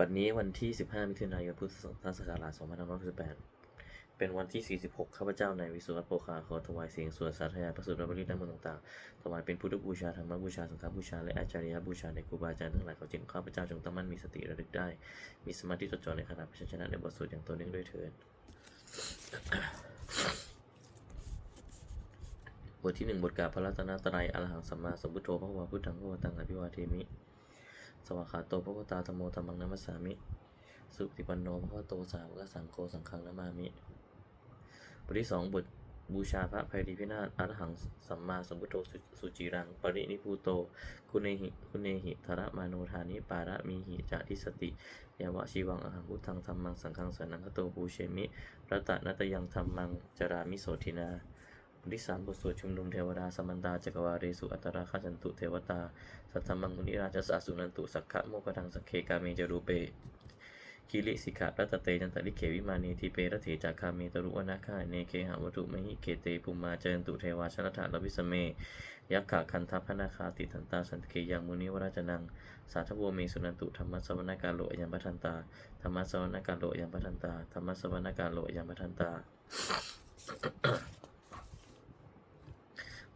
บัดนี้วันที่ 15 มิถุนายน พุทธศักราช2568 เป็นวันที่ 46 ข้าพเจ้าในวิสุทธิโภคาขอถวายเสียงสวดสาธยายพระสุตรบริด้านบนต่างๆ ถวายเป็นพุทธบูชา ธรรมบูชา สังฆบูชา และอาจารยบูชาในครูบาอาจารย์ทั้งหลายขอจิตข้าพเจ้าจงตั้งมั่นมีสติระลึกได้ มีสมาธิจดจ่อในขณะพยัญชนะในบทสวดอย่างต่อเนื่องด้วยเถิดบทที่หนึ่งบทกล่าวพระรัตนตรัยอรหังสัมมาสัมพุทโธพระวาพุทธังพระวตังอภิวาเทมิ สวากขาโตพระวตาธรรมโมธรรมังนัมสสามิ สุติปันโนพระวโตสาวกสังโฆสังฆังนามามิ บทที่สองบทบูชาพระภัยรีพินาศอรหังสัมมาสัมพุทโธสุจิรัง ปรินิพูโต คุณเนหิ คุณเนหิธระมาโนธานิปาระมีหิจาทิสติยาวะชีวังอหังพุทธังธรรมังสังฆังสนังคโตปูเชมิรัตนัตยังธรรมังจรามิโสทินา บทที่สามบทสวดชุมนุมเทวดาสมันตาจักรวาเรสุอัตราคาจันตุเทวตา สัทธมังมุนิราชสาสุนันตุสักขะโมกทังสักเคกาเมจรูเปคิริสิกะรัตเตจันตริเขวิมานีทีเปรเถจากคาเมตรุวนาคาเนเคหะวัตุมหิเกเตปุมาเจนตุเทวาชนถาลวิสเม ยักขะคันทัพพนาคาติทันตาสันเคยังมุนิวราจนัง สาธโวเมสุนันตุธรรมสวนากาโลยัมปทันตาธรรมสวนากาโลยัมปทันตาธรรมสวนากาโลยัมปทันตา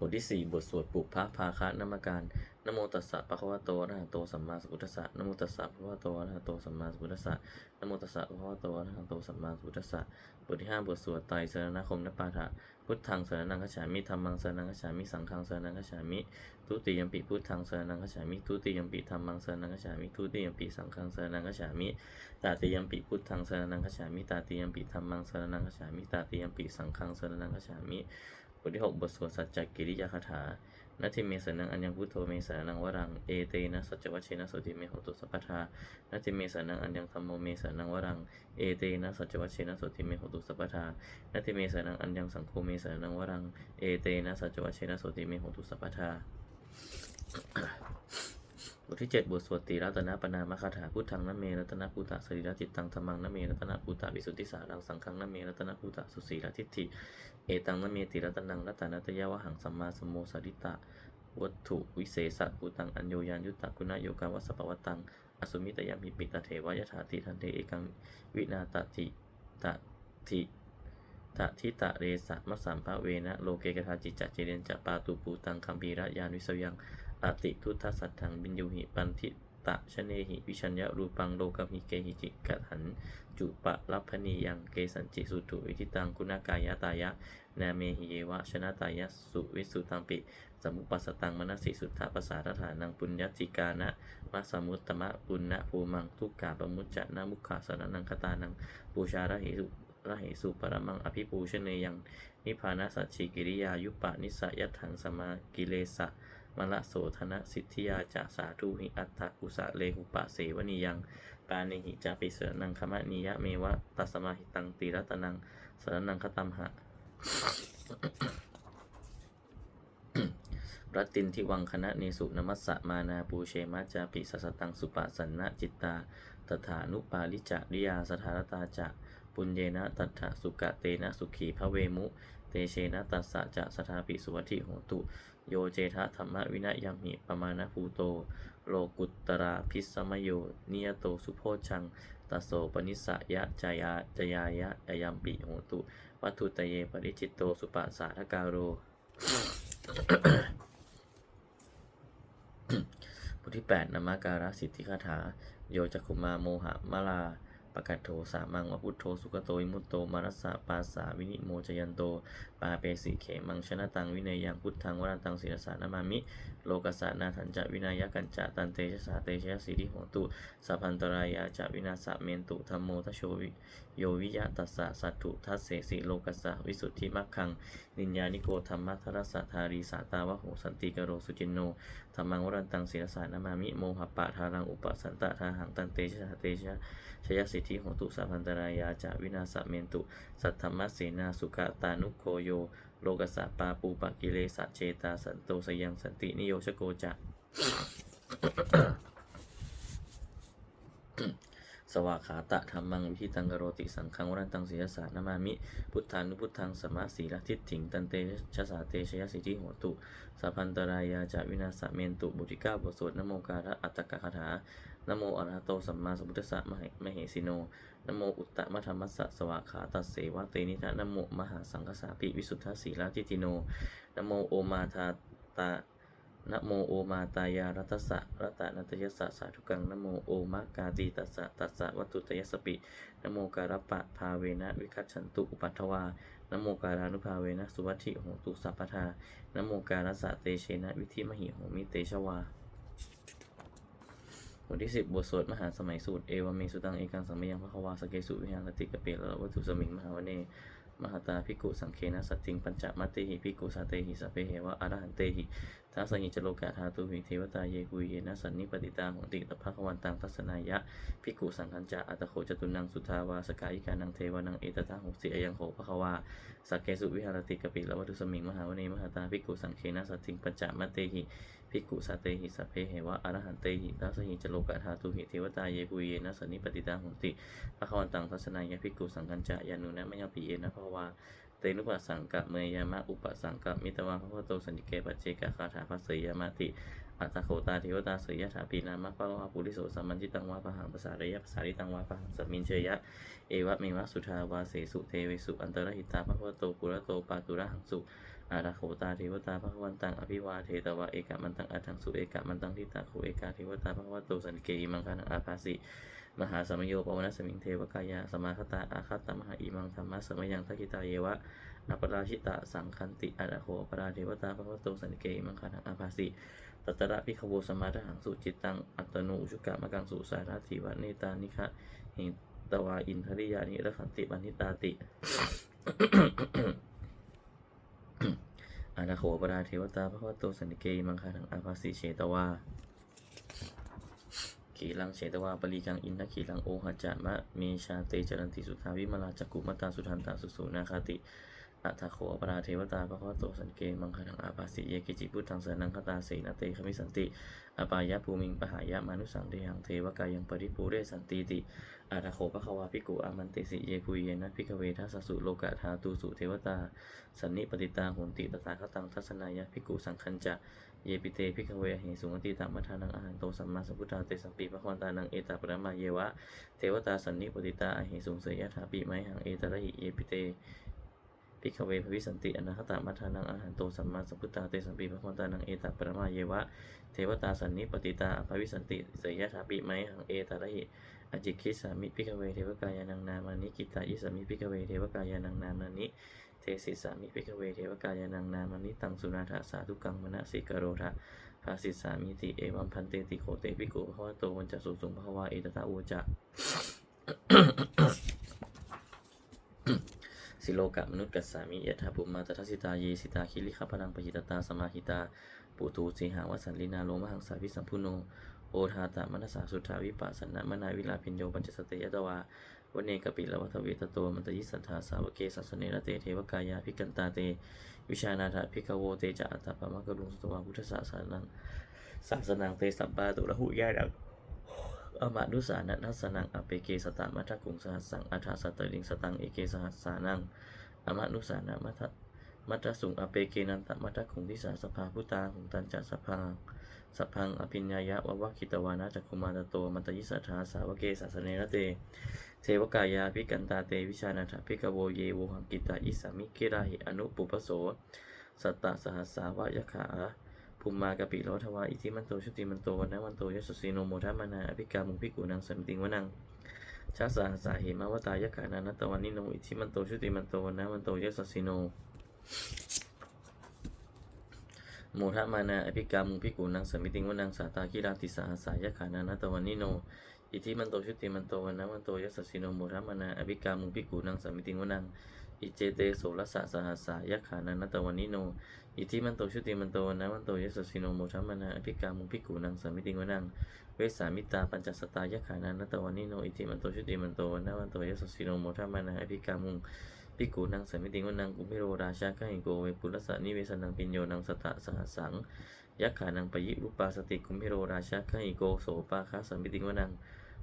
ทที่สี่บทสวดปลุกพระพาคะนามการนโมตัสสะปะคะวะโตอะระหะโตสัมมาสัมพุทธัสสะนโมตัสสะปะคะวะโตอะระหะโตสัมมาสัมพุทธัสสะนโมตัสสะปะคะวะโตอะระหะโตสัมมาสัมพุทธัสสะบทที่ห้าบทสวดไตรสรณคมนปาฐะพุทธังสรณังคฉามิธัมมังสรณังคฉามิสังฆังสรณังคฉามิทุติยมปิพุทธังสรณังคฉามิทุติยมปิธัมมังสรณังคฉามิทุติยมปิสังฆังสรณังคฉามิตาติยมปิพุทธังสรณังคฉามิตาติยมปิธัมมังสรณังคฉามิตาติยมปิสังฆังสรณังคฉามิ ทที่หกบทสวดสัจจกิริยาคาถานัตถิเมสนังอัญญพุทโธเมสนังวรัง เอเตนะสัจวัชเชนะโสติเมหตุสัพพทานัตถิเมสนังอัญญธรรมโมเมสนังวรัง เอเตนะสัจวัชเชนะโสติเมหตุสัพพทานัตถิเมสนังอัญญสังโฆเมสนังวรัง เอเตนะสัจวัชเชนะโสติเมหตุสัพพทา บทที่เจ็ดบทสวดตีรัตนปนามคาถาพุทธังนเมรัตนภูตะสรีระจิตตังธรรมังนเมรัตนภูตะวิสุทธิสารังสังฆังนเมรัตนภูตะสุสีรทิฏฐิเอตังนเมติรัตนังรัตนัตยาวหังสัมมาสมโมสริตะวัตถุวิเศษภูตังอัญโยยานยุตตะคุณโยกาวัสปวัตตังอสุมิตยามิปิตะเทวายถาติทันเทเอกังวินาตติตะทิตะทิตะเรสะมัสสัมภะเวนะโลเกกทาจิจจเจเรนจะปาตุปูตังคัมภีระยานวิสยัง อติทุทัสสัทธังบินยูหิปันทิตะชะเนหิวิชัญญารูปังโลกมิเกหิจิกะหัน จุปะรัพพนียังเกสันจิสุตุวิทิตังคุณากายะตายะ นาเมหิเยวะชนะตายะสุวิสุตังปิสมุปัสตังมนสิสุทธาปสาฐานังปุญญติกานะมะสมุตตมะปุณณภูมังทุกกาปมุจจะนามุขขาสรนังคตานังปูชาระเหสุระเหสุปรมังอภิปูชเนยัง นิพานะสัจฉิกิริยายุปปะนิสยัตถังสมากิเลสะ มละโสธนะสิทธิยาจะสาธุหิอัตถกุสะเลหุปะเสวนิยังปานิหิจาปิเสนังคมะนิยะเมวะตัสมาหิตังติรัตนังสรนังคตัมหะรัตินทิวังคณะเนสุนมัสสะมานาปูเชมาจาปิสัสตังสุปะสันนะจิตตาตถานุปาลิจาริยาสถารตาจะปุญเยนะตัทธะสุกะเตนะสุขีพระเวมุ เตเชนะตัสสะจะสถาปิสุวัติโหตุ โยเจทะธรรมวินัยยมิปมาณภูโต โลกุตตราพิสมโยนิยโตสุโพชังตัสโสปนิสสะยะจายาจยายะยยัมปิโหตุ วัตถุตเยปริจิตโตสุปะสสาทการโรบทที่ 8นามาการะสิทธิคาถา โยจักขุมาโมหะมาลา ปกัตโทสามังวะพุทโธสุกโตยมุตโตมารัสสะปาสาวินิโมจยันโต ปาเปสิเขมังชนะตังวินัยยังพุทธังวรันตังศิรสานามามิ โลกัสสะนาถันจะวินายกันจะตันเตชะสาเตชะสิริโหตุสัพพันตรายาจะวินาสะเมนตุธรรมโมทโชวิโยวิยะตัสสะสัตถุทัสเสสิโลกัสสะวิสุทธิมัคคัง นิญญานิโกธรรมะทรสสะธารีสาตาวะโหสันติกโรสุจินโนธรรมังวรันตังศิรสานามามิโมหะปะทารังอุปสันตะทาหังตันเตชะสาเตชะชยสิทธิโหตุสัพพันตรายาจะวินาสะเมนตุสัทธรรมเสนาสุกตานุโคโย โลกัสสะปาปูปะกิเลสะเจตาสันโตสยังสันตินิโยชโกจะสสวากขาตะธรรมังวิธิตังกโรติสังฆังวรันตังศีลสานามามิ พุทธานุพุทธังสมมาสีลทิฏฐิง ตันเตชะสาเตชยสิทธิโหตุสัพพันตรายาจาวินาสเมนตุบุติก้าบทสวดนโมการะอัตตกะคาถานโมอรหะโตสัมมาสัมพุทธัสสะมะเหมเหสิโน นโมอุตตมธรรมัสสะสวาขาตัสเสวะเตนิทะนโมมหาสังฆสาปิวิสุทธสีลทิติโนนโมโอมาทาตานโมโอมาตายารัตสะรัตนัตยสสะสาธุกังนโมโอมะกาตีตัสสะตัสสะวัตุตยสปินโมการปะภาเวนะวิคัตฉันตุอุปัฏฐวานโมการานุภาเวนะสุวัติโหตุสัพพทานโมการสะเตเชนะวิธิมหิโหมิเตชวา บทที่สิบบทสวดมหาสมัยสูตรเอวเมสุตังเอกังสัมมยังพระควาสเกสุวิหารติกะเปรละวัตถุสมิงมหาวเนมหาตาภิกุสังเคนะสัตติงปัญจมัตเตหิภิกุสาเตหิสัพเพเหวะอรหันเตหิทัสสหิจโลกาธาตุหิเทวตาเยกุยเยนะสันนิปติตาโหติตภะควันตังทัสสนายะภิกุสังคัญจะอัตโขจตุนังสุทาวาสกายิกานังเทวานังเอตตาหกสิอยังโหภะควาสักเกสุวิหารติกปิละวัตถุสมิงมหาวเนมหาตาภิกุสังเคนะสัตติงปัญจมัตเตหิ ภิกขุสาเตหิสัพเพเหวะอรหันเตหิทัสสหิจโลกาธาตุหิเทวตาเยกุยเยนะสันนิปติตาโหติภะควันตังทัสนายะภิกขุสังคัญจะยานุนะมะยังปิเยนะภะคะวาเตนุปัสสังกะเมยามะอุปสังกะมิตวะพระพุทโตสันติเกปัจเจกะคาถาภัสเสยามะติอัตตโคตาเทวตาเสยยะถาปีนามะปะโลหะปุริโสสัมมันจิตังวะปะหังภาษาเรยะภาษาริตังวะปะหังสัมมินเชยะ เอวะเมวะสุทาวาเสสุเทเวสุอันตรหิตาพระพุทโตปุระโตปาตุระหังสุ อาราโคตาเทวตาพระวันตังอภิวาเทตวะเอกะมันตังอัตังสุเอกะมันตังทิตาโคเอกาเทวตาพระพุทโตสันเกอิมังคานังอาภาสิมหาสมโยปวนาสมิงเทวกายาสมาคตาอาคตมหาอิมังธรรมะสมยังทักิตาเยวะอัปราชิตะสังคันติอาโหปราเทวตาพระวโตสันติเกมังคานังอาภาสิตัตระพิขโวสมาทหังสุจิตตังอัตโนอุชุกะมะกังสุสาราธิวะเนตานิคะหิตวาอินทริยานิระขันติบันิตาติ อาณาโขปราเทวตาพระวโตสันติเกมังคาถังอาภาสีเชตวาขีลังเฉตวาปรีกังอินทขีลังโอหะจะมะเมชาเตจรันติสุทาวิมลาจักุมตตาสุทันตาสุสูนาคาติ อัตถโขอปราเทวตาพระวโตสันเกมังคลังอาปาสิเยกิจิพุทธังเสนังคตาเสนาเตขมิสันติอปายะภูมิงปหายะมานุสังเดหังเทวกายังปริภูเรสันติติอัตถโขปะควาภิกุอามันเตสิเยกุเยนะภิกเวทัสสุโลกะธาตุสุเทวตา สันนิปติตาหุนติตถาคตังทัศนายะภิกุสังคัญจะเยปิเตพิกเวเหสุงติตามัทานังอาหันโตสัมมาสัมพุทธาเตสัมปีพระควันตานังเอตาปรมาเยวะเทวตาสันนิปติตาอเหสุงเสยยะถาปิไมหังเอตระหิเยปิเต พิกเวภวิสันติอนาคตามัทานังอาหันโตสัมมาสัมพุทธาเตสัมปีพระวันตานังเอตาปรมาเยวะ เทวตาสันนิปติตาอภวิสันติเสยยะถาปิไมหังเอตระหิอจิคิสามิพิกเวเทวกายานังนามานิกิตายิสามิพิกเวเทวกายานังนามานิเทศิสามิภิกขเวเทวกายานังนามนิตังสุนาถาสาธุกังมณสิกโรทะภาสิสามิติเอวัมพันเตติโคเตภิกขุภะวะโตวันจะสุสุงภะวะเอตตาอูจะ สิโลกะมนุษย์กัสสามิยะถาภูมิมาตทัสิตาเยสิตาคิริขพนังปหิตตาสมาหิตาปุตูสีหาวสันลินาโลมหังสาวิสัมพุโนโอทาตามนัสสาสุทธาวิปัสสนะมนาวิลาพิญโยปัญจสติยตวาวเนกปิละวัฏเวตโตมันตยิสัทธาสาวเกสัสเนระเตเทวกายาภิกันตาเต วิชานาถาภิกโวเตจะอัตตาปะมะกรุงสตวาพุทธศาสนังศาสนังเตสัมปาตุระหุยาดัง อมานุสานะนัสนังอเปเกสตามัทกุงสหัสสังอัฏฐาสตลิงสตังเอเกสหัสสานังอมานุสานะมัทมัทสุงอเปเกนันตมัทกุงทิสาสภาพุตาหุงตันจัสพังสพังอภิญญายะวะวะคิตวานะจักคุมารโตมันตยิสัทธาสาวเกสัสเนระเตเทวกายาภิกันตาเตวิชานาถภิกโวเยโวหังกิตาอิสามิเกราหิอนุปุปโส สัตตสหัสสาวายขา ภูมมากะปิโลทวาอิทิมันโตชุติมันโตวันนะวันโตยสสสีโนโมทัมานาอภิกามุงพิกุนังสัมติงวนังชาสาสาเหมาวตายขานานัตวันนิโนอิทิมันโตชุติมันโตวันนะวันโตยสสสีโนโมทะมานาอภิกามุงพิกุนังสมิติงวนังสาตาคิราติสาหสายขานานัตวันนิโนอิทิมันโตชุติมันโตวันนะวันโตยสสสิโนโมทัมานาอภิกามุงพิกูนังสมิติงวนัง อิเจเตโสรสะสหัสสายะขานันตวันนิโน อิทิมันโตชุติมันโตวันนะวันโตยสสิโนโมทัมมานาอภิกามุงพิกูนังสามิติงวนัง เวสามิตาปัญจสตายะขานันตวันนิโน อิทิมันโตชุติมันโตวันนะวันโตยสสิโนโมทัมมานาอภิกามุงพิกูนังสามิติงวนังกุมิโรราชาขหิโกเวปุรสะนิเวสนังปิญโยนังสตะสหัสสังยักขานังปยิรูปาสติกุมิโรราชาขหิโกโสปาคาสมิติงวนัง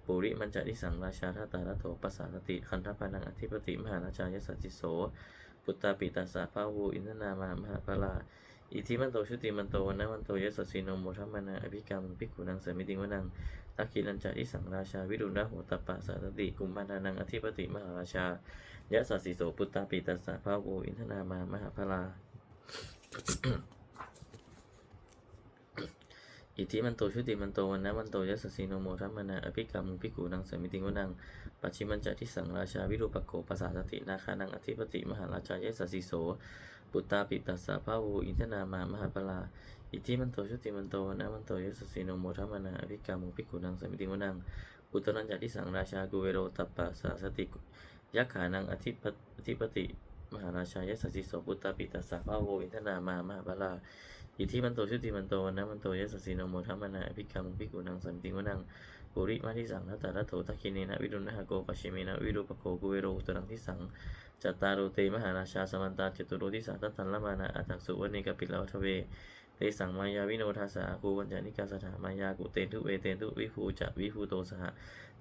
ปุริมันจะทิสังราชาทัตตาลโถปัสสาสติ คันธปานังอธิปติมหาราชายสัจจิโส ปุตตาปิตัสสะภาวูอินทนามามหาพลาอิทิมันโตชุติมันโตวันนะมันโตยสสสิโนโมทัมมานาอภิกรรมภิกขุนังเสมิติงวนังตักขิลันจะทิสังราชาวิรุณะโหตปะสัตติกุมภานานังอธิปติมหาราชายะสัสสิโสปุตตาปิตัสสะภาวูอินทนามามหาพลา อิทธิมันโตชุติมันโตวันนะมันโตยสสสิโนโมทัมมนาอภิกรรมภิกขุนังสมิติงวนังปัจฉิมันจะทิสังราชาวิรูปโกปัสสาสตินาคานังอธิปติมหาราชายะสัสสิโสปุตตาปิตัสสะภาวูอินทนามามหาปลาอิทธิมันโตชุติมันโตวันนะมันโตยสสสิโนโมทัมมนาอภิกรรมภิกขุนังสมิติวนังอุตรัญจติสังราชากุเวโรตัปปะสาสติยักขานังอธิปติ มหาราชายสัสสิโสปุตตาปิตัสสะภาวูอินทนามามหาปลาอิทธิมันโตชุติมันโตนะมันโตยสสสิโนโมทัมมานาอภิกรรมภิกขุนังสัมิติวนังปุริมาทิสังนัตตาลโถทักขิเนนะวิรุณหะโกปัชิเมนะวิรูปโกกุเวโรอุตรังทิสังจัตตารุเตมหาราชาสมันตาจตุโรทิสาตัตันละมานะอัตถสุวรรณิกปิลวัทเวเตสังมายาวิโนทาสาคูวัญจานิกาสถามายากุเตนทุเวเตนทุวิภูจะวิภูโตสห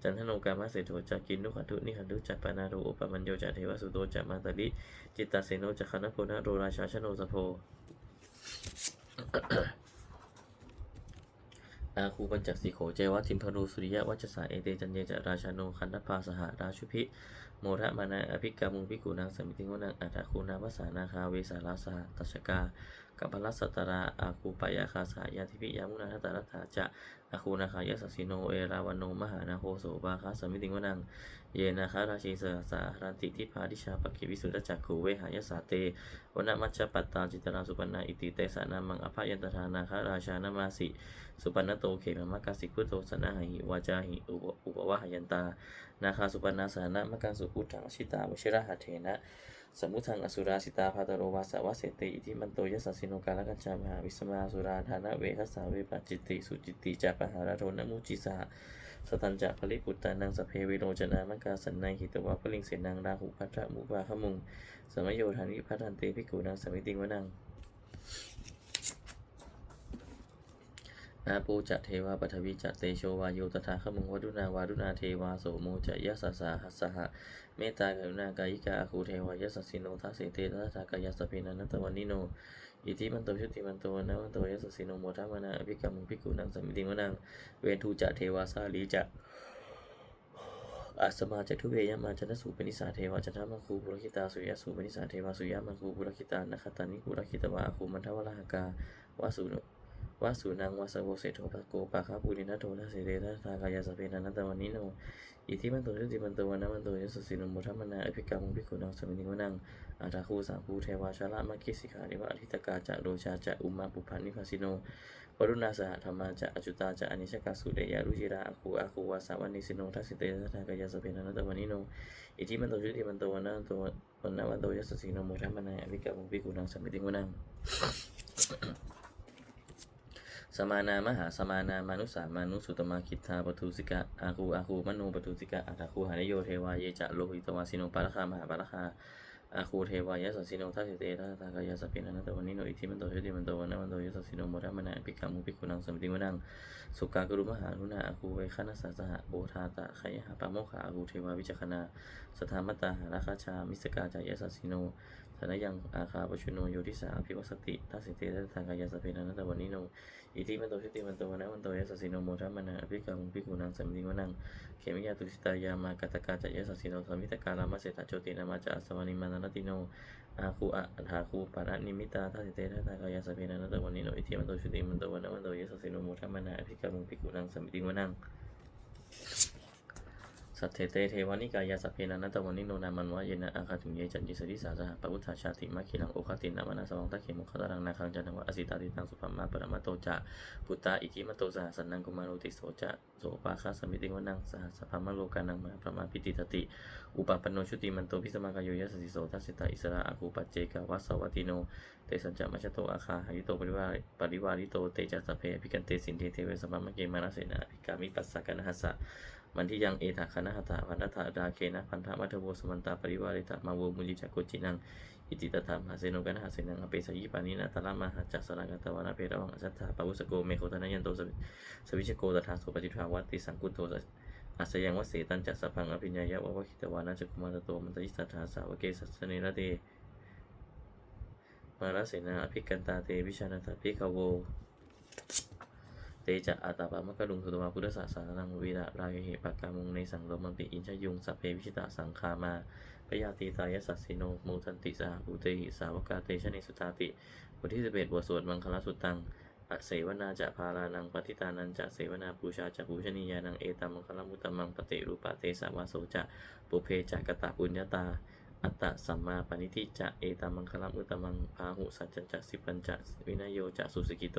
จันทโนกามะเสโทจักกินนุขันทุนิขันทุจักปปนาโรอุปมัญโยจะเทวสุโตจะมาตลิจิตตาเสโนจะคณโพนะโรราชาชโนสโพอาคูปัญจสีโขเจวะทิมพรูสุริยะวัจสาเอเตจันเยจราชาโนคันธพาสหราชุพิโมทะมานาอภิกามุงพิกุนางสมิติวนังอัตถคูนาวสานาคาเวสาลาสหตัชกา กัปลัสสตราอาคูปยาคาสายาธิพิยามุนาทัตารัตถาจะอาคูนาคายสัสิโนเอราวันโนมหานาโคโสบาคาสมิติงวนัง เยนาคาราชีเสสารันติทิพาทิชาปกิวิสุทธจักขูเวหายสาเตวนามัชฌปัตตาจิตราสุปันนาอิติเตสานามังอภยันตทานาคาราชานามาสิสุปันนโตเขมมะกาสิพุโตสนะหิวาจาหิอุปวะหยันตา นาคาสุปันนาสานะมะกังสุพุทธังชิตาวชิระหะเถนะ สมุทังอสุราสิตาพาตโรวาสาวะเสติอิทิมันโตยสัสสิโนกาลกัญชามหาวิสมาสุราธานะเวคัสสาเวปจิตติสุจิตติจาปหารโทนมุจิสาสตันจะผลิปุตตานังสเพวิโรจนามกาสันนัยหิตวะพลิงเสนังราหุพัทธมุปาขมุงสมโยธานิพัทันเตภิกขุนังสมิติงวนัง อาปูจะเทวาปฐวิจะเตโชวาโยตถาขมุงวดุนาวาดุนาเทวาโสโมจะยะสสสาหัสสหะเมตตากรุณากายิกาอาคูเทวายะสัสสิโนทัสสิเตทัสสะกายะสพเพนันตวันนิโนอิทิมันโตชุติมันโตนะมันโตยะสสสิโนโมทัมนาอภิกรรมุงภิกขุนังสมิติงวนังเวทูจะเทวาสาลีจะอาสมาจะทุเวยมาจันสุปนิสาเทวาจันทมังคูปุรคิตาสุยะสุปนิสาเทวาสุยะมังคูปุรคิตานะคตานิปุรคิตวาคูมันทวราหกาวาสุโน วาสุนังวาสโวเสโทภะโกปะคาปุรินะโททัสเสเรทัสทากายาสเพนันตวันนิโนอิทิมันโตชุติมันโตวันนะมันโตยสสสิโนโมทัมมนาอภิกรรมุงภิกขุนังสมิติวนังอาตาคูสาภูเทวาชาละมะคิสิกานิวะอธิตกาจะโรชาจะอุมาปุพันนิพาสิโนวรุณาสหธรรมาจะอจุตาจะอนิชกาสุเดยารุจิราอาคูอาคูวาสาวันนิสิโนทัสสิเตทัสทากายาสเพนันตวันนิโนอิทิมันโตชุติมันโตวันนะมันโตวันนะมันโตยสสสิโนโมทัมมนาอภิกรรมุงภิกขุนังสมิติวนัง สมานามหาสมานามานุสามานุสุตมาคิทธาปทุสิกะอาคูอาคูมโนปทุสิกะอัตถคูหานโยเทวาเยจะโลหิตวาสิโนปาระคามหาปาระคาอาคูเทวายะสัสสิโนทัสสิเตทัสตากายะสพเพนันตวันนิโนอิทิมันโตชุติมันโตวันนะมันโตยะสัสสิโนโมทัมมนาปิกามุปิกุนังสมติวนังสุกากรุมหานุนาอาคูเวคณสสสหโอทาตะขยหาปะโมขาอาคูเทวาวิจักขณาสถามตตาหาราคาชามิสกาจายะสัสสิโน สนยังอาคาปชุโนโยทิสาอภิวัสติทัสสิเตทัสตากายสเพนันตวันนิโนอิทิมันโตชุติมันโตวันนะมันโตยสัสสิโนโมทัมนาอภิกรรมุงภิกุนังสัมมิติวนังเขมิยาตุสิตายามากตกาจะยสัสสิโนสมิตการามะเสตโจตินามาจะสวานิมานานติโนอาคูอะถาคูปาระนิมิตาทัสสิเตทัสตากายสเพนันตวันนิโนอิทิมันโตชุติมันโตวันนะมันโตยสัสสิโนโมทัมนาอภิกรรมุงภิกุนังสัมมิติวนัง สัทเทเตเทวานิกายาสพเพนันตวันนิโนนามันวะเยนะอาคาถุงเยจันจิสริสาสหปพุทธาชาติมาคิลังโอคตินามานาสวังตะเขมุขตารังนาคังจันทวะอสิตาติตังสุภมมาปรมาโตจะพุตตาอิทิมโตสหสันนังกุมารโรติโสจะโสปาคาสมิติวนังสหสภามโลกานังมาพระมาพิติตติ อุปปันโนชุติมันโตพิสมากายโยยสสิโสทัสสิตาอิสระอาคูปัจเจกวัสสวัติโนเตสัญจมัชโตอาคาหายุโตปริวาปริวาริโตเตจัสสพเพภิกันเตสินเทเทเวสมามะเกมานาเสนาภิกามิปัสสะกันหัสสะ มันที่ยังเอถาคณะหตาพันธะดาเคนะพันธะมัทโวสมันตาปริวาริตามาโวมุจิจักโกจินังอิติตถามหาเสนกันหาเสนังอเปสยิปานินาตาลามหาจักสรังกตวานาเพระวังสัตถาปะวุสโกเมโคตนะยันโตสวิสวิชโกตถาโสปฏิภาวัติสังกุโตอัสยังวเสตันจัสพังอภิญญายะวะวะคิตวานาจักุมารโตมันตยิสัทธาสาวเกสัสสเนระเตมารเสนาอภิกันตาเตวิชานาตาภิกขโว เตจะอาตาปามะกะลุงสุตวาพุทธศาสนานังวีระรายเหปากกามุงในสังโลมันปิอินชยุงสัพเพวิชิตาสังคามาพยาตีตายสัสสิโนมูทันติสหภูเตหิสาวกาเตชะเนสุตาติบทที่สิบเอ็ดบทสวดมังคลสุตังอเสวนาจะพารานังปฏิตานันจะเสวนาปูชาจะปูชนียานังเอตัมมังคลมุตตมังปฏิรูปะเตสาวาโสจะปุเพจะกตะปุญญาตาอัตตะสัมมาปณิทิจะเอตัมมังคลมุตตมังพาหุสัจจันจะสิปัญจะวินยโยจะสุสิกิโต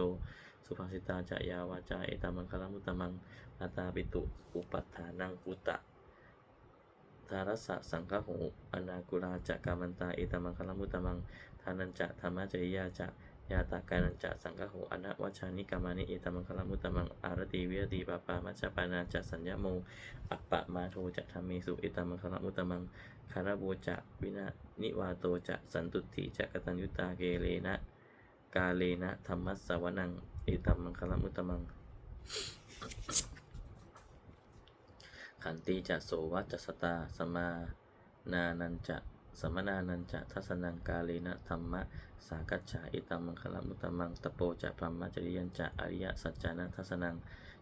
สุภาษิตาจะยาวาจาเอตามังคลามุตมังอาตาปิตุอุปัฏฐานังอุตตะทารสะสังฆโหอนากุลาจะกามันตาเอตามังคลามุตมังทานันจะธรรมจริยาจะยาตากานันจะสังฆโหอนะวัชานิกามานิเอตามังคลามุตมังอารติวิรติปาปามัชฌปานาจะสัญญโมอัปปะมาโทจะธรรมเมสุเอตามังคลามุตมังคารโบจะวินานิวาโตจะสันตุติจะกตัญญุตาเกเลนะกาเลนะธรรมัสสวนัง เอตัมมังคลมุตตมัง ขันติจะโสวัจสตา สมานานันจะสมนานันจะทัศนังกาเลนะธรรมะ สากัจฉาเอตัมมังคลมุตตมังตะโปจะพรหมจริยันจะอริยสัจจานะทัศนัง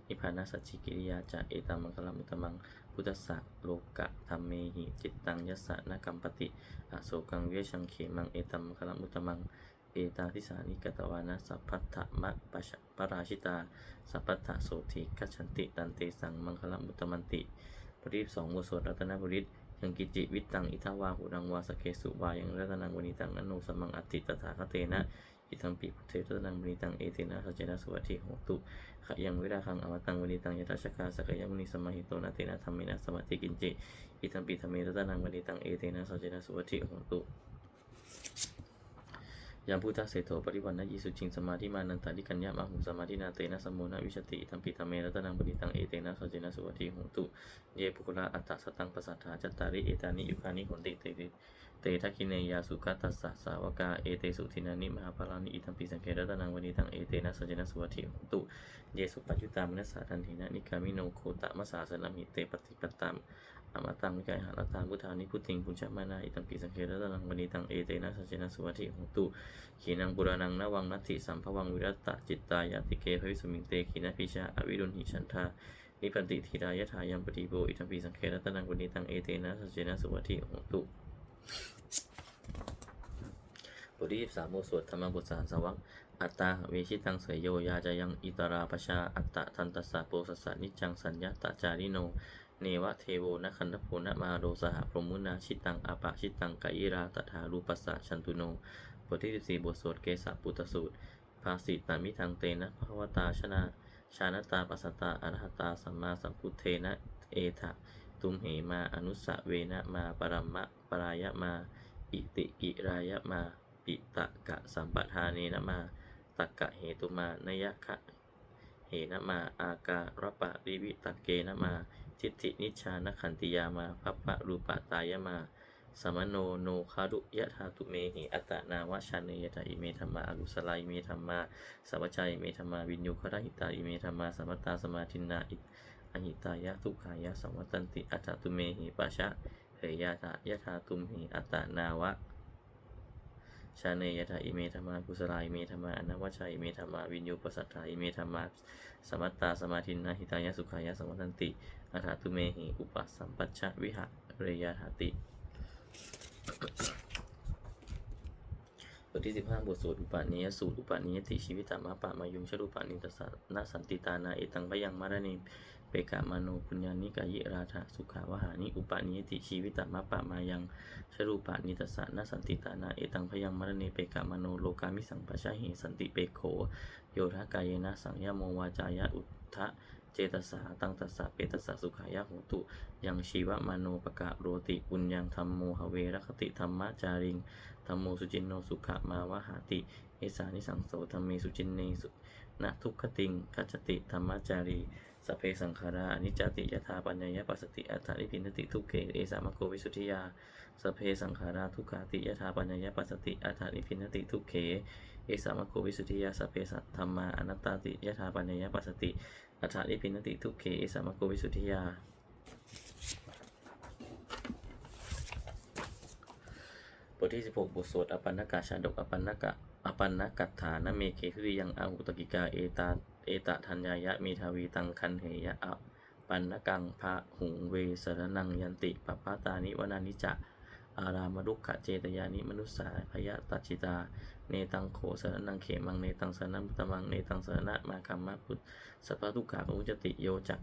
นิพพานัสสจจิกิริยาจะเอตัมมังคลมุตตมัง พุทธะโลกะธรรมเมหิจิตตังยัสสะนกัมปติอโศกังเวชังเขมังเอตัมมังคลมุตตมัง เอตาทิสานิกตวานะสัพพัทธมะปะชะปราชิตา สัพพัทธโสธิกัจฉันติ ตันเตสังมังคลมุตตมันติบทที่สองบทสวดรัตนบุริตยังกิจิวิตตังอิทาวาหูดังวาสเกสุวายังรัตนังวณิตังนโนสมังอติตถาคเตนะอิทังปิพุทเทรัตนังวณิตังเอเตนะสัจเจนะสวัสดิโหตุขะยังวิราคังอมตังวณิตังยตาชกาสกยมุนิสมาหิโตนะเตนะธรรมินะสมาธิกินจิอิทังปิธรรมเมรัตนังวณิตังเอเตนะสัจเจนะสวัสดิโหตุ ยามพุทธเสโถปริวันนะยิสุจิงสมาธิมานันตานิกัญญามาหุสมาธินาเตนะสมุนะวิชติทัมปิธรรมเมรัตนังปณิตังเอเตนะสจเจนะสุวัติหงตุ เยปุคุระอัตตสตังปสัทธาจัตตาริเอตานิยุคานิหนติเตติ เตทักขิเนยาสุกัตตัสสะสาวกาเอเตสุทินานิมหาภารานิอิทัมปิสังเครัตนังวณิตังเอเตนะสจเจนะสุวัติหงตุเยสุปัจจุตามนัสสาทันทินะนิกามิโนโคตะมะสาสนามิเตปฏิปตามอมตังวิกายหารตาพุทธานิพุทิงพุญชมานาอิตังปิสังเครัตนังวณิตังเอเตนะสัจเจนะสุวัติหงตุขีนังปุรานังนวังนัตถิสัมภวังวิรัตตะจิตตายาติเกภวิสุมิงเตขีนาพิชาอวิรุณหิฉันทานิปันติธีรายถายังปฏิโบอิตังปิสังเครัตนังวณิตังเอเตนะสัจนะสุวัติหตุ บทที่สามโมสวดธรรมบทสารสวังอัตตาเวชิตังเสยโยยาจะยังอิตราปชาอัตตะทันตสสะโปสสะนิจังสัญญาตจาริโน เนวะเทโวนะคันธโพนะมาโรสหพรหมุนาชิตังอาปะชิตังกายราตถารูปัสสะชันตุโนบทที่14บทสวดเกสปุตสูตร ภาสิตามิทางเตนะภควตาชนะชานตาปัสสตาอรหัตาสัมมาสัมพุทเทนะเอทะ ตุมเหมา อนุสะเวนะมา ปรมะปรายะมา อิติกิรายะมา ปิตะกะสัมปทาเนนะมา ตักกะเหตุมานยะคะเหนะมา อาการปะริวิตักเกนะมา ทิฏฐินิชานขันติยามาพัพพะรูปะตายะมา สมโนโนคารุยะธาตุเมหิอัตนาวชาเนยตาอิเมธรรมาอกุสลายเมธรรมาสัมปชัยเมธรรมาวินยุคระหิตาอิเมธรรมาสัมมตาสมาธินาอิ อหิตายะทุกขายะสมวัตันติอัตตุเมหิปัชะเหยยะธายะธาตุมหิอัตนาวะชาเนยถาอิเมธรรมากุสลาอิเมธรรมาอนวัชัยอิเมธรรมาวินยูปสัทธาอิเมธรรมาสมัตตาสมาธินาหิตายะสุขายะสมัตันติอัฏฐตุเมหิอุปสัมปัชชะวิหะเรยาถาติ ทที่สิบห้าบทสวดอุปาณิยสูตรอุปาณิยติชีวิตามะปะมายุงชรูปานิตสะนาสันติตานาเอตังพยังมารณีเปกะมาโนปุญญานิกายิราธาสุขาวหานิอุปาณิยติชีวิตามะปะมายังชรูปานิตสะนาสันติตานาเอตังพยังมารณีเปกะมาโนโลกามิสังปชะหิสันติเปโขโยทะกายนะสังยโมวาจายะอุทธะ เจตสาตังตัสสะเปตสสะสุขายะโหตุยังชีวมโนปกะโรติปุญญังธรรมโมหเวรคติธรรมะจาริงธรรมโมสุจินโนสุขะมาวหาติเอสานิสังโสธรรมเมสุจินเนสุนะทุกขติงกัจจติธรรมจารีสเพสังขาราอนิจจติยถาปัญญายปัสสติอัฏฐาริพินติทุกเขเอสามโกวิสุทธิยาสเพสังขาราทุกขาติยถาปัญญายปัสสติอัฏฐาริพินติทุกเข เอสามะโควิสุทธิยาสเพสัตธรรมาอนัตตาติยะถาปัญญยปัสสติอัฏฐานิพินติทุกเขเอสามะโควิสุทธิยา บทที่ 16 บทสวดอปันนกาชาดกอปันนกะอปันนกัตถานเมเกทุริยังอาหุตกิกาเอตาเอตทัญญายะมีทวีตังคันเหยะอปันนกังพระหุงเวสรนังยันติปปะตานิวนานิจะ อารามรุกขะเจตยานิมนุสาพยะตัจิตา เนตังโขสนังเขมังเนตังสนังพุตตมังเนตังสรณะมาคัมมะพุทธสัพพะทุกขาปมุจติโยจัก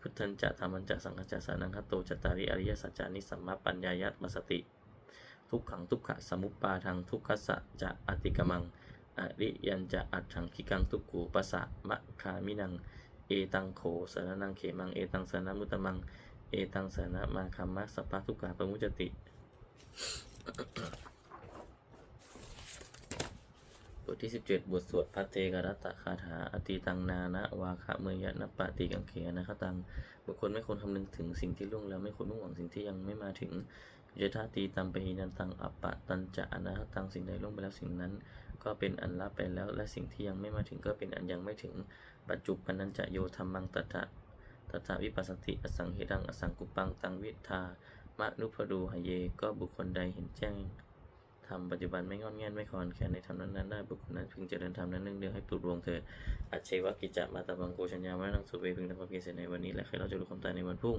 พุทธันจะธรรมันจะสังฆจะสานังคโตจตตาริอริยสัจจานิสัมมาปัญญายะมัสติ ทุกขังทุกขะสมุปปาทังทุกขสะจะอติกมังอริยันจะอัตถังคิกังทุกขูปสะมะคามินัง เอตังโขสนังเขมังเอตังสรณมุตตมัง เอตังสรณมาคัมมะสัพพะทุกขาปมุจจติ บทที่ 17 บทสวดพัทเทกรัตตคาถาอติตังนานะวาคะเมยะนปะติกังเขนะคตังบุคคลไม่ควรคำนึงถึงสิ่งที่ล่วงแล้วไม่ควรมุ่งหวังสิ่งที่ยังไม่มาถึงยะธาตีตัมปะหินันตังอัปปะตันจะอนาคตังสิ่งใดล่วงไปแล้วสิ่งนั้น ก็เป็นอันละไปแล้วและสิ่งที่ยังไม่มาถึงก็เป็นอันยังไม่ถึงปัจจุปันนันจะโยธรรมังตถะตถาวิปัสสติอสังเหตังอสังกุปังตังวิทามะนุพดูหเยก็บุคคลใดเห็นแจ้ง ทำปัจจุบันไม่งอนแงนไม่คลอนแคลนในธรรมนั้นได้บุคคลนั้นพึงเจริญธรรมนั้นเนื่องๆให้ปลุกรวงเถิดอัจเชวกิจจะมาตาบังโกชัญญาไมะนังสุเวพึงทำความเพียรเสร็จในวันนี้และใครเราจะรู้ความตายในวันพรุ่ง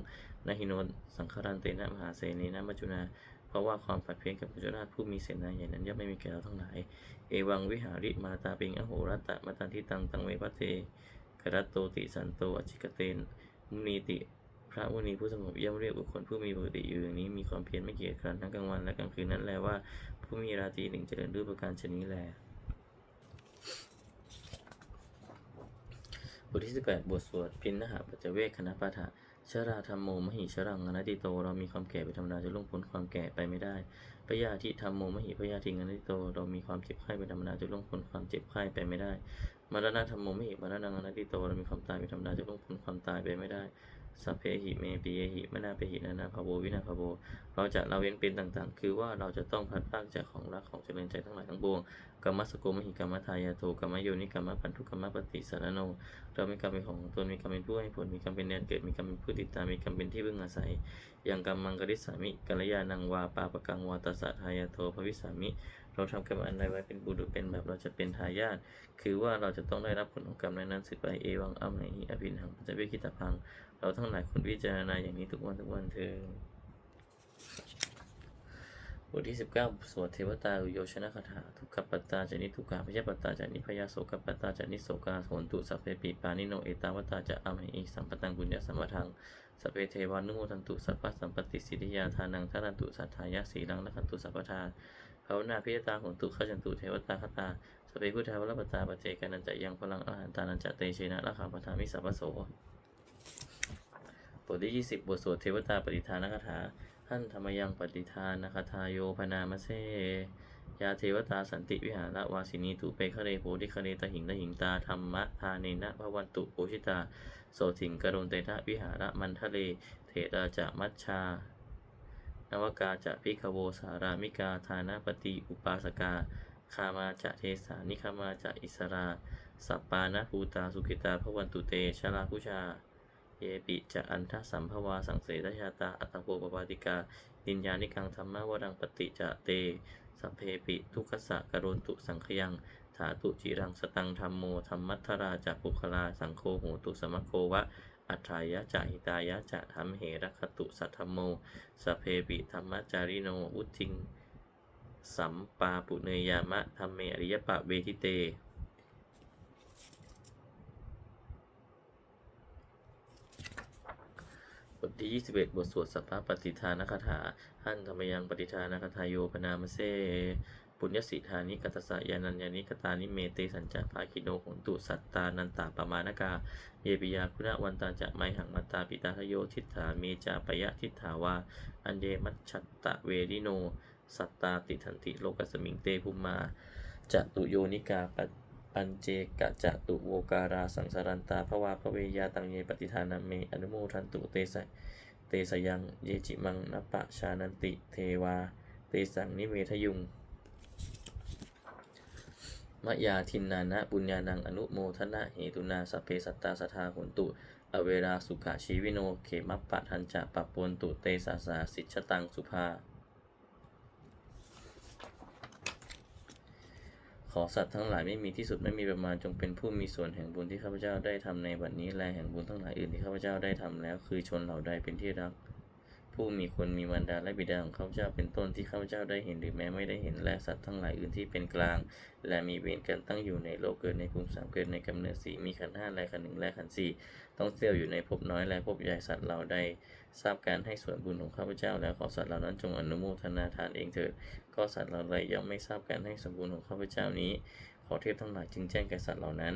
นาหิโนสังฆรันเตนะมหาเสนีนะมัจจุนาเพราะว่าความผัดเพี้ยนกับพระเจ้าราชผู้มีเสนาใหญ่นั้นย่อมไม่มีแก่เราทั้งหลายเอวังวิหาริมาตาปิงอโหรัตตะมาตันทิตังตังเวพัตเตกรัตโตติสันโตอจิกเตนมุนีติ พระมุนีผู้สงบย่อมเรียกบุคคลผู้มีปกติอยู่อย่างนี้มีความเพียรไม่เกียจคร้านทั้งกลางวันและกลางคืนนั้นแลว่าผู้มีราตรีหนึ่งเจริญด้วยประการชนี้แลบทที่ 18 บทสวดพินนหาปัจเวกคณะปาฐะชราธรรมโมมหิชรังอนัตติโต เรามีความแก่เป็นธรรมดาจะล่วงพ้นความแก่ไปไม่ได้พยาธิธรรมโมมหิพยาธิอนัตติโต เรามีความเจ็บไข้เป็นธรรมดาจะล่วงพ้นความเจ็บไข้ไปไม่ได้มรณะธรรมโมมหิมรณะอนัตติโต เรามีความตายเป็นธรรมดาจะล่วงพ้นความตายไปไม่ได้ สัพเพหิเมปิเยหิมนาเปหินานาภาโววินาภาโวเราจะละเว้นเป็นต่างๆ คือว่าเราจะต้องพัดพากจากของรักของเจริญใจทั้งหลายทั้งปวงกรรมสโกมหิกรรมทายาโทกรรมโยนิกรรมพันธุกรรมปฏิสารโน เรามีกรรมเป็นของตนมีกรรมเป็นผู้ให้ผลมีกรรมเป็นแดนเกิดมีกรรมเป็นผู้ติดตามมีกรรมเป็นที่พึ่งอาศัยอย่างกรรมมังกริสามิกัลยาณังวาปาปะกังวาตสะทายาโทภวิสามิ เราทำกรรมอันใดไว้เป็นบุตรเป็นแบบเราจะเป็นทายาทคือว่าเราจะต้องได้รับผลของกรรมนั้นสืบไปเอวังอัมไหนอภินหังปัจจเวคิตาพัง เราทั้งหลายควรพิจารณาอย่างนี้ทุกวันทุกวันเถิดบทที่ 19 สวดเทวตาอุโยชนะคาถาทุกขปัตตาจานิทุกขาพยาปัตตาจานิพยาโสกปัตตาจานิโสกาโหนตุสัพเพปีปานิโนเอตาวตาจะอามหิสัมปตังบุญญาสัมปทังสัพเพเทวานุโมทันตุสัพพะสัมปติสิทธิยาทานังทัตันตุสัทธายะสีลังนักันตุสัพพทา ภาวนาพิยตาโหนตุขจันตุเทวตาคตาสเพพุทธาวรปตาปเจกันันจะยังพลังอาหารตานันจะเตเชนะละขังปทามิสัพโสบทที่ 20 บทสวดเทวตาปฏิทานคาถา ท่านธรรมยังปฏิทานคาถาโยพนามเสยาเทวตาสันติวิหารวาสินีตุเปคะเรโพธิคะเรตหิงตหิงตาธรรมะทาเนนะพระวันตุโอชิตา โสถิงกรุณเตทะวิหารมันทะเลเถราจะมัชชา นวกาจะพิคโวสารามิกาธานาปฏิอุปาสกาคามาจะเทสานิคามาจะอิสรา สัปปานะภูตาสุขิตาพวันตุเตชลาพุชา เยปิจะอันทสัมภวาสังเสทชาตาอัตโปปปาติกานินญานิกังธรรมะวรังปฏิจะเต สัพเพปิทุกขสะกโรนตุสังขยังถาตุจิรังสตังธรรมโมธรรมัทธราจะปุคลาสังโฆโหตุสมะโควะ อัฏฐายะจะหิตายะจะธรรมเหรคตุสัทธโมสเพปิธรรมจาริโนอุทิง สัมปาปุเนยามะธรรมเมอริยปะเวทิเต บทที่ 21 บทสวดสัพพปฏิทานคาถา หันธรรมยังปฏิทานคาถาโยพนามเส ปุญญสิทานิกัตสะยานัญญานิกตานิเมเตสัญจาภาคิโนโหนตุสัตตานันตาปมานกา เยปิยาคุณวันตาจะไมหังมัตตาปิตาทโยทิฏฐาเมจาปยะทิฏฐาวาอันเยมัชชัตตะเวริโน สัตตาติทันติโลกสมิงเตภุมาจะตุโยนิกาปปัญเจกะจะตุโวการาสังสารันตาภวาภเวยาตังเยปฏิทานาเมอนุโมทันตุเตสะเตสยังเยจิมังนปะชานันติเทวา เตสังนิเวทยุง มยาทินนานะบุญญาณังอนุโมทนะเหตุนาสเพสัตตาสทาหุนตุ อเวราสุขชีวิโน เขมัปปะทันจะปะปนตุเตสาสาสิชตังสุภา ขอสัตว์ทั้งหลายไม่มีที่สุดไม่มีประมาณจงเป็นผู้มีส่วนแห่งบุญที่ข้าพเจ้าได้ทำในบัดนี้และแห่งบุญทั้งหลายอื่นที่ข้าพเจ้าได้ทำแล้ว คือชนเหล่าใดเป็นที่รัก ผู้มีคนมีมารดาและบิดาของข้าพเจ้าเป็นต้นที่ข้าพเจ้าได้เห็นหรือแม้ไม่ได้เห็นและสัตว์ทั้งหลายอื่นที่เป็นกลาง และมีเวรกันตั้งอยู่ในโลกเกิดในภูมิสามเกิดในกำเนิดสีมีขันห้าและขันหนึ่งและขันสี่ต้องเที่ยวอยู่ในภพน้อยและภพใหญ่สัตว์เราได้ทราบการให้ส่วนบุญของข้าพเจ้า แล้วขอสัตว์เหล่านั้นจงอนุโมทนาทานเองเถิดก็สัตว์เหล่าใดย่อมไม่ทราบการให้ส่วนบุญของข้าพเจ้านี้ ขอเทพทั้งหลายจึงแจ้งแก่สัตว์เหล่านั้น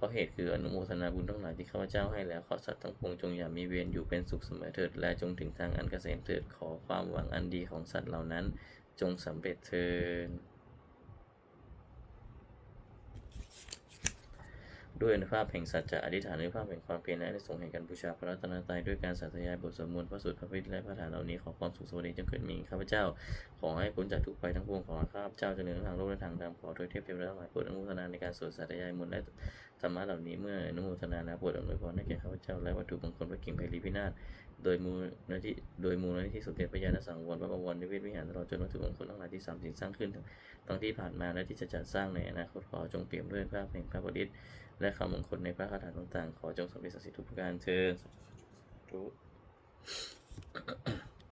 เพราะเหตุคืออนุโมทนาบุญทั้งหลายที่ข้าพเจ้าให้แล้ว ขอสัตว์ทั้งปวงจงอย่ามีเวรอยู่เป็นสุขเสมอเถิด และจงถึงทางอันเกษมเถิด ขอความหวังอันดีของสัตว์เหล่านั้น จงสำเร็จเถิด ด้วยอนุภาพแห่งสัจจะอธิษฐานอนุภาพแห่งความเพียรและในสงแห่งการบูชาพระรัตนตรัยด้วยการสาธยายบทสวดมนต์พระสุตพระพิธและพระฐานเหล่านี้ขอความสุขสวัสดีจงเกิดมีข้าพเจ้า ขอให้พ้นจากทุกภัยทั้งปวงขอข้าพเจ้าเจริญทางโลกและทางธรรมขอโดยเทพเทวดาทั้งหลายโปรดอนุโมทนาในการสวดสาธยายมนต์และธรรมะเหล่านี้เมื่ออนุโมทนาแล้วโปรดอนวยพรให้แก่ข้าพเจ้าและวัตถุมงคลพระกิ่งไพลีพินาศโดยมูลนิธิโดยมูลนิธิสมเด็จพระญาณสังวรพระบวรนิเวศวิหารตลอดจนวัตถุมงคลทั้งหลายที่สามสิ่งสร้างขึ้นทั้งที่ผ่านมาและที่จะจัดสร้างในอนาคตขอจงเปี่ยมด้วยพระแห่งพระบดิษ และคำมงคลในพระคาถาต่างๆ ขอจงสำเร็จศักดิ์สิทธิ์ทุกประการเชิญ